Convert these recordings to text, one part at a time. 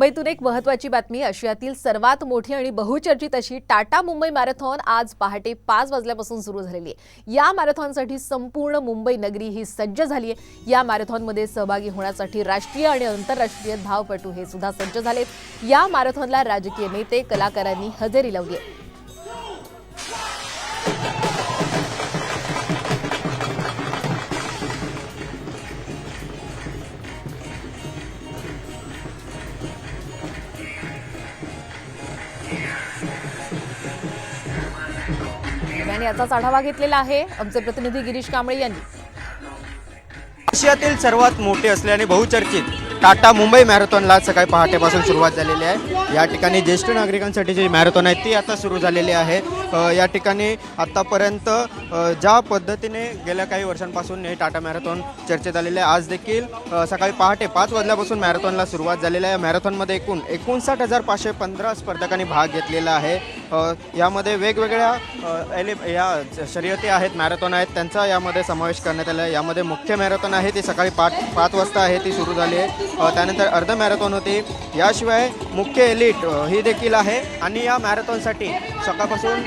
मुंबईतून एक महत्वाची बातमी आशियातील सर्वात मोठी आणि बहुचर्चित अशी टाटा मुंबई मॅरेथॉन आज पहाटे पाच वाजल्यापासून सुरू झालेली आहे. या मॅरेथॉनसाठी संपूर्ण मुंबई नगरी ही सज्ज झाली आहे. या मॅरेथॉनमध्ये सहभागी होण्यासाठी राष्ट्रीय आणि आंतरराष्ट्रीय धावपटू हे सुद्धा सज्ज झालेत या मॅरेथॉनला राजकीय नेते कलाकारांनी हजेरी लावली आहे. दरम्यान याचाच आढावा घेतलेला आहे आमचे प्रतिनिधी गिरीश कांबळे यांनी. आशियातील सर्वात मोठे असल्याने बहुचर्चित टाटा मुंबई मॅरेथॉनला सकाळी पहाटेपासून सुरुवात झालेली आहे. या ठिकाणी ज्येष्ठ नागरिकांसाठी जी मॅरेथॉन आहे ती आता सुरू झालेली आहे. या ठिकाणी आत्तापर्यंत ज्या पद्धतीने गेल्या काही वर्षांपासून हे टाटा मॅरेथॉन चर्चेत आलेले आहे आज देखील सकाळी पहाटे पाच वाजल्यापासून मॅरेथॉनला सुरुवात झालेली आहे. या मॅरेथॉनमध्ये एकूण एकोणसाठ हजार पाचशे पंधरा स्पर्धकांनी भाग घेतलेला आहे. यामध्ये वेगवेगळ्या अ, एले या शर्यती आहेत मॅरेथॉन आहेत त्यांचा यामध्ये समावेश करण्यात आला आहे. यामध्ये मुख्य मॅरेथॉन आहे ती सकाळी पाच पाच वाजता आहे ती सुरू झाली आहे. त्यानंतर अर्ध मॅरेथॉन होती. याशिवाय मुख्य एलिट ही देखील आहे. आणि या मॅरेथॉनसाठी सकाळपासून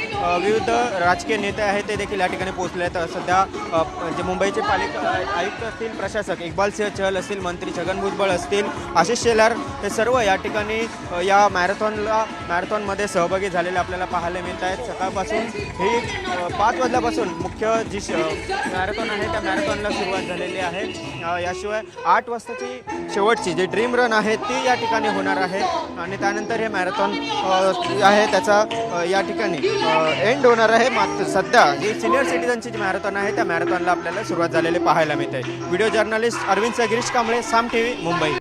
विविध राजकीय नेते आहेत ते देखील या ठिकाणी पोहोचले आहेत. सध्या जे मुंबईचे पालिका आयुक्त असतील प्रशासक इक्बाल सिंह चहल असतील मंत्री छगन भुजबळ असतील आशिष शेलार हे सर्व या ठिकाणी या मॅरेथॉनला मॅरेथॉनमध्ये सहभागी झालेले आपल्याला पाहायला मिळत आहेत. सकाळपासून ही पाच वाजल्यापासून मुख्य जी श मॅरेथॉन आहे त्या मॅरेथॉनला सुरुवात झालेली आहे. याशिवाय आठ वाजताची शेवटची जी ड्रीम रन आहे ती या ठिकाणी होणार आहे. आणि त्यानंतर हे मॅरेथॉन आहे त्याचा या ठिकाणी एंड होणार आहे. मात्र सध्या जी सिनियर सिटीजनची जी मॅरेथॉन आहे त्या मॅरेथॉनला आपल्याला सुरुवात झालेली पाहायला मिळते. Video journalist Arvind Girish Kamble Saam T V Mumbai.